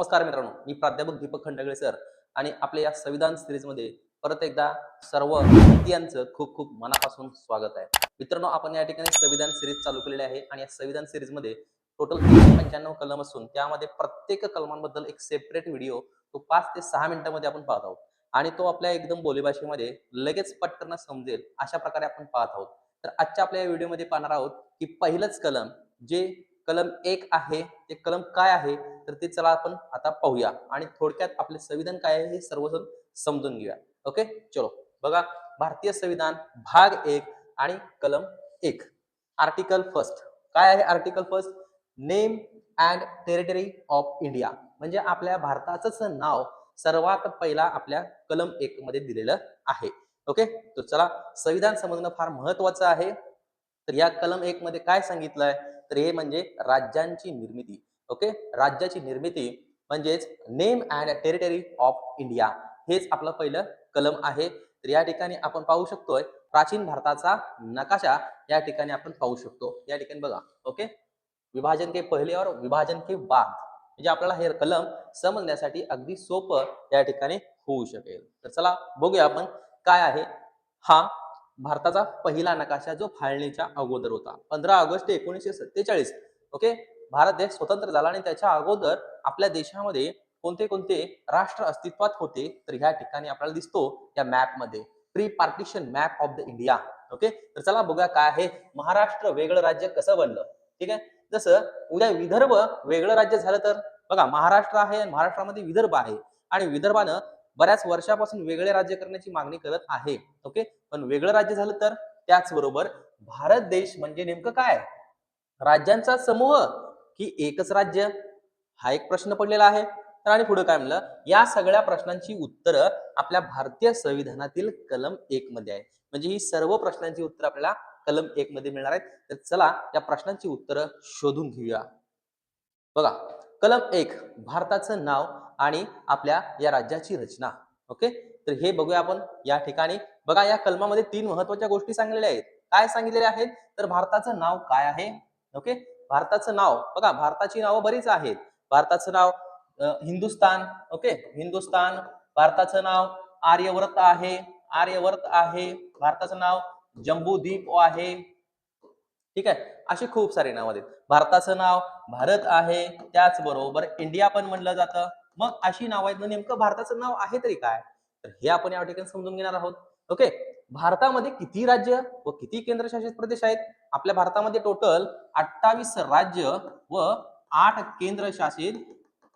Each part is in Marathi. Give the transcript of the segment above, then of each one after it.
नमस्कार मित्रांनो मी प्राध्यापक दीपक खंडगळे सर आणि आपल्या या संविधान सिरीजमध्ये परत एकदा सर्व भारतीयांचं खूप खूप मनापासून स्वागत आहे. मित्रांनो आपण या ठिकाणी संविधान सिरीज चालू केलेली आहे आणि या संविधान सिरीजमध्ये टोटल तीनशे पंच्याण्णव कलम असून त्यामध्ये प्रत्येक कलमांबद्दल एक सेपरेट व्हिडिओ तो पाच ते सहा मिनिटांमध्ये आपण पाहत आहोत. आणि तो आपल्या एकदम बोलीभाषेमध्ये लगेच पटकन समजेल अशा प्रकारे आपण पाहत आहोत. तर आजच्या आपल्या या व्हिडिओमध्ये पाहणार आहोत की पहिलंच कलम जे कलम एक आहे ते कलम काय आहे तर ते चला आपण आता पाहूया. आणि थोडक्यात आपले संविधान काय आहे हे सर्वजण समजून घेऊया. ओके? चलो. बघा भारतीय संविधान भाग एक आणि कलम एक. आर्टिकल फर्स्ट काय आहे article first name and territory of India म्हणजे आपल्या भारताचंच नाव सर्वात पहिला आपल्या कलम एक मध्ये दिलेलं आहे. ओके? तर चला संविधान समजणं फार महत्वाचं आहे. तर या कलम एक मध्ये काय सांगितलंय? तर हे म्हणजे राज्यांची निर्मिती. ओके? राज्याची निर्मिती म्हणजेच name and territory of India. हेच आपलं पहिलं कलम आहे. तर या ठिकाणी आपण पाहू शकतोय प्राचीन भारताचा नकाशा या ठिकाणी आपण पाहू शकतो. या ठिकाणी बघा ओके? विभाजन के पहिले और विभाजन के बाद. म्हणजे आपल्याला हे कलम समजण्यासाठी अगदी सोपं या ठिकाणी होऊ शकेल. तर चला बघूया आपण काय आहे. हा भारताचा पहिला नकाशा जो फाळणीच्या अगोदर होता. पंधरा ऑगस्ट एकोणीसशे सत्तेचाळीस ओके? भारत देश स्वतंत्र झाला आणि त्याच्या अगोदर आपल्या देशामध्ये कोणते कोणते राष्ट्र अस्तित्वात होते तर ह्या ठिकाणी आपल्याला दिसतो या मॅपमध्ये. Pre partition map of the India okay तर चला बघा काय आहे. महाराष्ट्र वेगळं राज्य कसं बनलं? ठीक आहे? जसं उद्या विदर्भ वेगळं राज्य झालं तर? बघा महाराष्ट्र आहे आणि महाराष्ट्रामध्ये विदर्भ आहे. आणि विदर्भानं बऱ्याच वर्षापासून वेगळे राज्य करण्याची मागणी करत आहे. ओके पण वेगळं राज्य झालं तर? त्याचबरोबर भारत देश म्हणजे नेमकं काय? राज्यांचा समूह. की एकच राज्य? हा एक प्रश्न पडलेला आहे. तर आणि पुढे काय म्हणलं? या सगळ्या प्रश्नांची उत्तरं आपल्या भारतीय संविधानातील कलम एक मध्ये आहे. म्हणजे ही सर्व प्रश्नांची उत्तरं आपल्याला कलम एक मध्ये मिळणार आहेत. तर चला या प्रश्नांची उत्तरं शोधून घेऊया. बघा कलम एक भारताचं नाव आणि आपल्या या राज्याची रचना. ओके? तर हे बघूया आपण या ठिकाणी. बघा या कलमामध्ये तीन महत्त्वाच्या गोष्टी सांगलेल्या आहेत. काय सांगितलेल्या आहेत? तर भारताचं नाव काय आहे? ओके? भारताचं नाव बघा भारताची नावं बरीच आहेत. भारताचं नाव हिंदुस्तान ओके? हिंदुस्तान भारताचं नाव आर्यव्रत आहे आर्यव्रत आहे. भारताचं नाव जम्बूद्वीप आहे. ठीक आहे? अशी खूप सारी नावं आहेत. भारताचं नाव भारत आहे त्याचबरोबर इंडिया पण म्हणलं जातं. मग अशी नाव आहेत नेमकं भारताचं नाव आहे तरी काय? तर हे आपण या ठिकाणी समजून घेणार आहोत. ओके? भारतामध्ये किती राज्य व किती केंद्रशासित प्रदेश आहेत? आपल्या भारतामध्ये टोटल अठ्ठावीस राज्य व आठ केंद्रशासित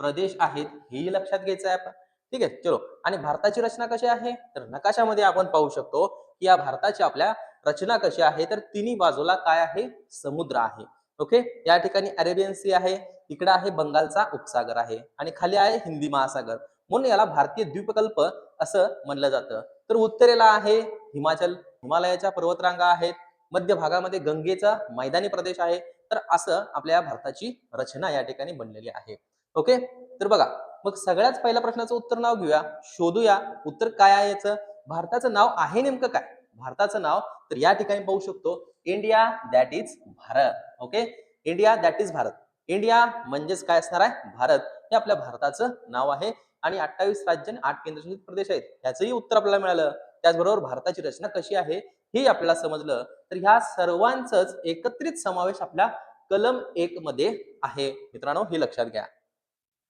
प्रदेश आहेत हेही लक्षात घ्यायचं आहे आपण. ठीक आहे चलो. आणि भारताची रचना कशी आहे? तर नकाशामध्ये आपण पाहू शकतो की या भारताची आपल्या रचना कशी आहे? तर तिन्ही बाजूला काय आहे? समुद्र आहे. ओके? या ठिकाणी अरेबियन सी आहे इकडे आहे बंगालचा उपसागर आहे आणि खाली आहे हिंदी महासागर. म्हणून याला भारतीय द्वीपकल्प असं म्हणलं जातं. तर उत्तरेला आहे हिमाचल हिमालयाच्या पर्वतरांगा आहेत. मध्य भागामध्ये गंगेचा मैदानी प्रदेश आहे. तर असं आपल्या भारताची रचना या ठिकाणी बनलेली आहे. ओके तर बघा मग सगळ्यात पहिल्या प्रश्नाचं उत्तर नाव घेऊया. शोधूया. उत्तर काय आहे याचं? भारताचं नाव आहे नेमकं काय? भारताचं नाव तर या ठिकाणी पाहू शकतो. India that is Bharat. Okay India that is Bharat. India म्हणजेच काय असणार आहे? भारत. हे आपल्या भारताचं नाव आहे. आणि अठ्ठावीस राज्य आणि आठ केंद्रशासित प्रदेश आहेत. याचंही उत्तर आपल्याला मिळालं. त्याचबरोबर भारताची रचना कशी आहे हे आपल्याला समजलं. तर ह्या सर्वांचंच एकत्रित समावेश आपल्या कलम एक मध्ये आहे. मित्रांनो हे लक्षात घ्या.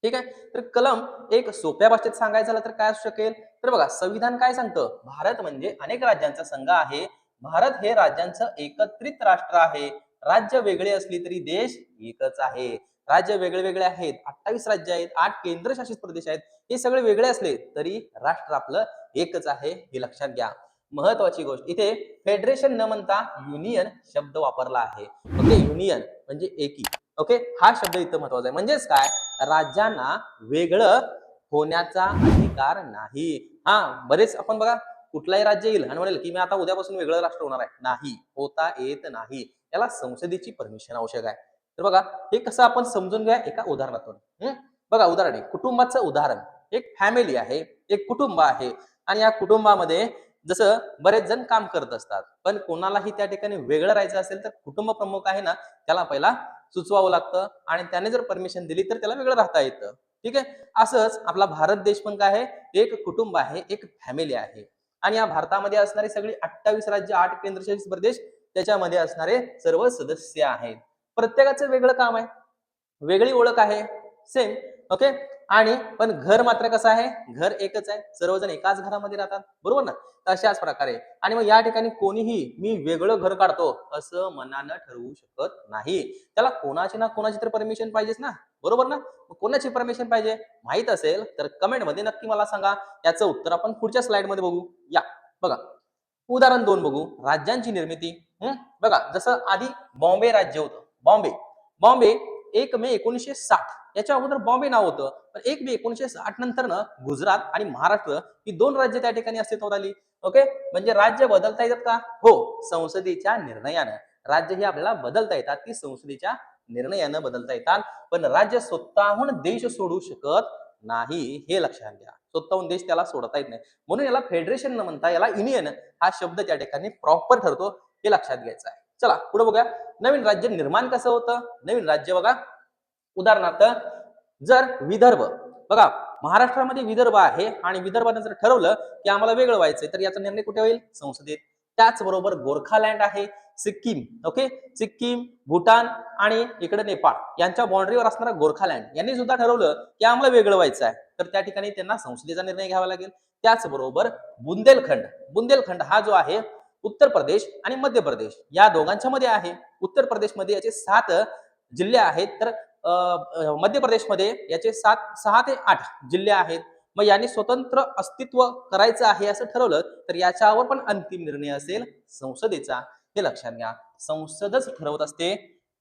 ठीक आहे? तर कलम एक सोप्या भाषेत सांगायचं झालं तर काय असू शकेल? तर बघा संविधान काय सांगतं? भारत म्हणजे अनेक राज्यांचा संघ आहे. भारत हे राज्यांचं एकत्रित राष्ट्र आहे. राज्य वेगळे असली तरी देश एकच आहे. राज्य वेगळे वेगळे आहेत अठ्ठावीस राज्य आहेत आठ केंद्रशासित प्रदेश आहेत हे सगळे वेगळे असले तरी राष्ट्र आपलं एकच आहे हे लक्षात घ्या. महत्वाची गोष्ट इथे फेडरेशन न म्हणता युनियन शब्द वापरला आहे. ओके युनियन म्हणजे एकी. ओके हा शब्द इथं महत्त्वाचा आहे. म्हणजेच काय? राज्यांना वेगळं होण्याचा अधिकार नाही. हा बरेच आपण बघा कुठलाही राज्य येईल आणि म्हणेल की मी आता उद्यापासून वेगळं राष्ट्र होणार आहे. नाही होता येत नाही. याला संसदेची परमिशन आवश्यक आहे. तर बघा हे कसं आपण समजून घ्या एका उदाहरणातून. बघा उदाहरण. आहे कुटुंबाचं उदाहरण. एक फॅमिली आहे एक कुटुंब आहे. आणि या कुटुंबामध्ये जसं बरेच जण काम करत असतात पण कोणालाही त्या ठिकाणी वेगळं राहायचं असेल तर कुटुंब प्रमुख आहे ना त्याला पहिला सुचवावं लागतं. आणि त्याने जर परमिशन दिली तर त्याला वेगळं राहता येतं. ठीक आहे? असंच आपला भारत देश पण काय आहे? एक कुटुंब आहे एक फॅमिली आहे. आणि या भारतामध्ये असणारी सगळी अठ्ठावीस राज्य आठ केंद्रशासित प्रदेश त्याच्यामध्ये असणारे सर्व सदस्य आहेत. प्रत्येकाचं वेगळं काम आहे. वेगळी ओळख आहे. सेम ओके आणि पण घर मात्र कसं आहे? घर एकच आहे. सर्वजण एकाच घरामध्ये राहतात. बरोबर ना? तर अशाच प्रकारे. आणि मग या ठिकाणी कोणीही मी वेगळं घर काढतो असं मनानं ठरवू शकत नाही. त्याला कोणाची ना कोणाची तर परमिशन पाहिजेच ना? बरोबर ना? कोणाची परमिशन पाहिजे? माहीत असेल तर कमेंटमध्ये नक्की मला सांगा. याचं उत्तर आपण पुढच्या स्लाइडमध्ये बघू. या. बघा. उदाहरण दोन बघू. राज्यांची निर्मिती. हम्म बघा जसं आधी बॉम्बे राज्य होतं. बॉम्बे. बॉम्बे एक मे एकोणीसशे साठ. याच्या अगोदर बॉम्बे नाव होतं. पण एक मे एकोणीसशे साठ नंतर ना गुजरात आणि महाराष्ट्र ही दोन राज्य त्या ठिकाणी अस्तित्वात आली. ओके? म्हणजे राज्य बदलता येतात का? हो. संसदेच्या निर्णयानं. राज्य ही आपल्याला बदलता येतात. ती संसदेच्या निर्णयानं बदलता येतात. पण राज्य स्वतःहून देश सोडू शकत नाही हे लक्षात घ्या. स्वतःहून देश त्याला सोडता येत नाही. म्हणून याला फेडरेशन न म्हणता याला युनियन हा शब्द त्या ठिकाणी प्रॉपर ठरतो हे लक्षात घ्यायचं आहे. चला पुढे बघूया. नवीन राज्य निर्माण कसं होतं? नवीन राज्य बघा. उदाहरणार्थ जर विदर्भ बघा महाराष्ट्रामध्ये विदर्भ आहे आणि विदर्भाने जर ठरवलं की आम्हाला वेगळं व्हायचंय तर याचा निर्णय कुठे होईल? संसदेत. त्याचबरोबर गोरखालँड आहे सिक्कीम ओके सिक्कीम भूटान आणि इकडे नेपाळ. यांच्या बाउंड्रीवर असणारा गोरखालँड यांनी सुद्धा ठरवलं की आम्हाला वेगळं व्हायचं आहे तर त्या ठिकाणी त्यांना संसदेचा निर्णय घ्यावा लागेल. त्याचबरोबर बुंदेलखंड. बुंदेलखंड हा जो आहे उत्तर प्रदेश आणि मध्य प्रदेश या दोघांच्या मध्ये आहे. उत्तर प्रदेशमध्ये याचे सात जिल्हे आहेत. तर अं, मध्य प्रदेशमध्ये याचे सात सहा ते आठ जिल्हे आहेत. मग यांनी स्वतंत्र अस्तित्व करायचं आहे असं ठरवलं तर याच्यावर पण अंतिम निर्णय असेल संसदेचा. हे लक्षात घ्या. संसदच ठरवत असते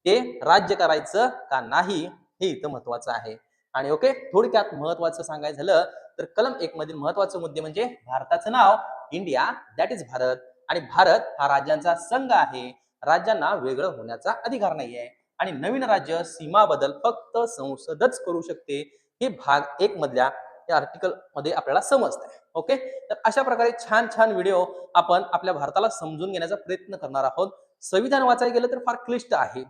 ते राज्य करायचं का नाही हे इथं महत्वाचं आहे. आणि ओके थोडक्यात महत्वाचं सांगायचं झालं तर कलम एक मधील महत्त्वाचे मुद्दे म्हणजे भारताचं नाव इंडिया दॅट इज भारत. आणि भारत हा राज्यांचा संघ आहे. राज्यांना वेगळं होण्याचा अधिकार नाही आहे आणि नवीन राज्य सीमा बदल फक्त संसदच करू शकते हे भाग एक मधल्या या आर्टिकलमध्ये आपल्याला समजतंय. ओके तर अशा प्रकारे छान छान व्हिडिओ आपण आपल्या भारताला समजून घेण्याचा प्रयत्न करणार आहोत. संविधान वाचायला गेलं तर फार क्लिष्ट आहे.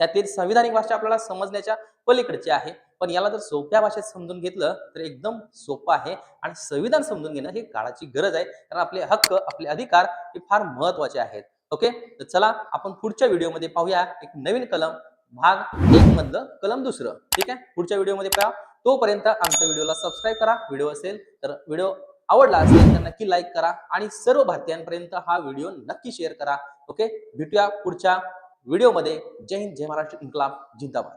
त्यातील संविधानिक भाषा आपल्याला समजण्याच्या पलीकडची आहे. पण याला जर सोप्या भाषेत समजून घेतलं तर एकदम सोपं आहे. आणि संविधान समजून घेणं ही काळाची गरज आहे. कारण आपले हक्क आपले अधिकार हे फार महत्त्वाचे आहेत. ओके? तर चला आपण पुढच्या व्हिडिओमध्ये पाहूया एक नवीन कलम. भाग एक मधलं कलम दुसरं. ठीक आहे? पुढच्या व्हिडिओमध्ये पहा. तोपर्यंत आमच्या व्हिडिओला सबस्क्राईब करा. व्हिडिओ असेल तर व्हिडिओ आवडला असेल तर नक्की लाईक करा. आणि सर्व भारतीयांपर्यंत हा व्हिडिओ नक्की शेअर करा. ओके? भेटूया पुढच्या व्हिडिओमध्ये जय हिंद जय महाराष्ट्र इन्कलाब जिंदाबाद.